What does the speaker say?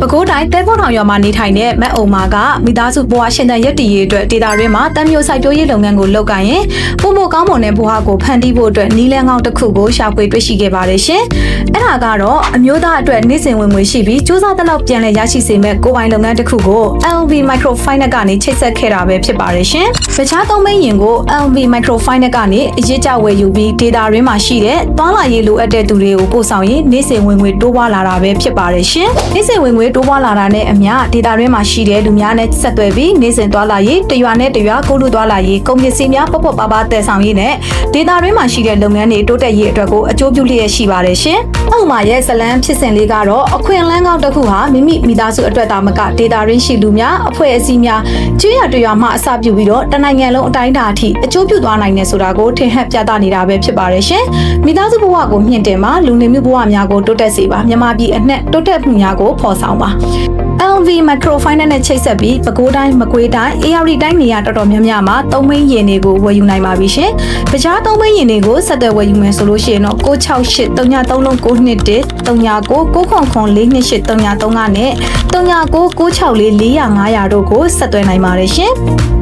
ပဲခူးတိုင်းတဲဖို့ထောင်ရွာမှာနေထိုင်တဲ့မက်အုံမာကမိသားစုဘဝရှင်သန်ရက်တည်ရေးအတွက်ဒေတာရင်းမှာတမ်းမျိုးစိုက်ပျိုးရေးလုပ်ငန်းကိုလုပ်ကိုင်ရင်ပုံမကောင်းမွန်တဲ့ဘဝကိုဖန်တီးဖို့အတွက်နီးလန်းကောင်းတစ်ခုကိုရှာဖွေတွေ့ရှိခဲ့ပါတယ်ရှင်။ အဲ့ဒါကတော့အမျိုးသားအတွက်နေ့စဉ်ဝင်ငွေရှိပြီးစူးစမ်းတဲ့လောက်ပြန်လည်ရရှိစေမဲ့ကိုယ်ပိုင်လုပ်ငန်းတစ်ခုကို LV Microfinance ကနေချိတ်ဆက်ခဲ့တာပဲဖြစ်ပါတယ်ရှင်။တခြားသုံးမိန်ရင်ကို LV Microfinance ကနေအရေးကြဝယ်ယူပြီးဒေတာရင်းမှာရှိတဲ့တွာလာရေးလိုအပ်တဲ့သူတွေကိုပို့ဆောင်ရင်နေ့စဉ်ဝင်ငွေတိုးပွားလာတာပဲဖြစ်ပါတယ်ရှင်။နေ့စဉ်ဝင်ငွေတိုးပွားလာတာနဲ့အမျှဒေတာရင်းမှာရှိတဲ့လူများနဲ့ဆက်သွယ်ပြီးနေ့စဉ်တွာလာရေးတရွာနဲ့တရွာကိုလူတွာလာရေးကုန်ပစ္စည်းများပေါ့ပေါ့ပါပါတည်ဆောင်ရေးနဲ့ဒေတာရင်းမှာရှိတဲ့လုပ်ငန်းတွေတိုးတက်ရေးအတွက်ကိုအကျိုးပြုလျက်ရှိပါတယ်ရှင်။အောက်မှာရဲ့ဇလန်းဖြစ်စဉ်လေးကတော့အခွင့်အလမ်းကောင်းတစ်ခုဟာမိမိမိသားစုအတွက်တာမကဒေတာရင်းရှိလူများအဖွဲ့အစည်းများကျွေးရတရွာမှအစပြုပြီးတော့တနိုင်ငံလုံးအတိုင်းအတာအထိအကျိုးပြုသွားနိုင်တယ်ဆိုတာကိုထင်ဟပ်ပြသနေတာပဲဖြစ်ပါတယ်ရှင်။မိသားစုဘဝကိုမြင့်တင်ပါလူနေမှုဘဝများကိုတိုးတက်စေပါမြန်မာပြည်အနှံ့တိုးတက်မှုများကိုဖော်ဆောင်ပါ LV Microfinance နဲ့ချိတ်ဆက်ပြီးပဲခူးတိုင်းမကွေးတိုင်း AR တိုင်းနေရာတော်တော်များများမှာသုံးမင်းရင်တွေကိုဝယ်ယူနိုင်ပါပြီရှင်။တခြားသုံးမင်းရင်တွေကိုဆက်သွယ်ဝယ်ယူမယ်ဆိုလို့ရှိရင်တော့668 333လုံး921 39 9ခွန်428 333ကနဲ့39 964 400 500တို့ကိုဆက်သွယ်နိုင်ပါတယ်ရှင်။